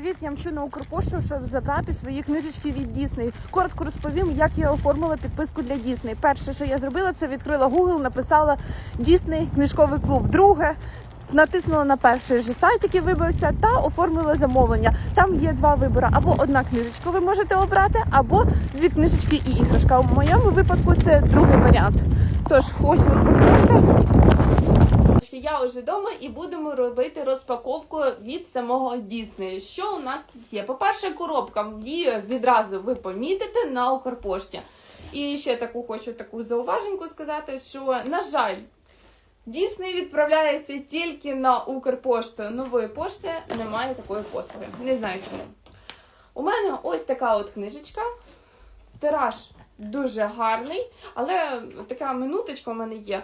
Привіт, я мчу на Укрпошту, щоб забрати свої книжечки від Дісней. Коротко розповім, як я оформила підписку для Дісней. Перше, що я зробила, це відкрила Google, написала Дісней книжковий клуб. Друге. Натиснула на перший же сайт, який вибився, та оформила замовлення. Там є два вибори: або одна книжечка ви можете обрати, або дві книжечки і іграшка. У моєму випадку це другий варіант. Тож ось Укрпошта. Я вже вдома і будемо робити розпаковку від самого Діснею. Що у нас тут є? По-перше, коробка її відразу ви помітите на Укрпошті. І ще таку хочу таку зауваженьку сказати, що на жаль. Дісней відправляється тільки на Укрпошту. Нової пошти немає такої послуги. Не знаю чому. У мене ось така от книжечка. Тираж дуже гарний, але така минуточка у мене є.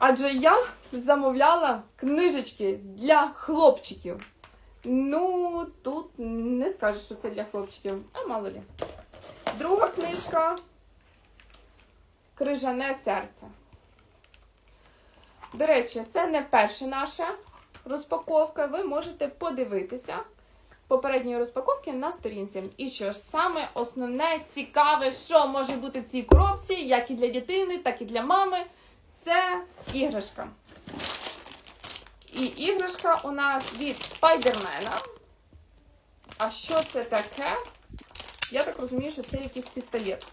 Адже я замовляла книжечки для хлопчиків. Ну, тут не скажеш, що це для хлопчиків, а мало лі. Друга книжка Крижане серце. До речі, це не перша наша розпаковка. Ви можете подивитися попередньої розпаковки на сторінці. І що ж, саме основне цікаве, що може бути в цій коробці, як і для дитини, так і для мами. Це іграшка. І іграшка у нас від спайдермена. А що це таке? Я так розумію, що це якийсь пістолет.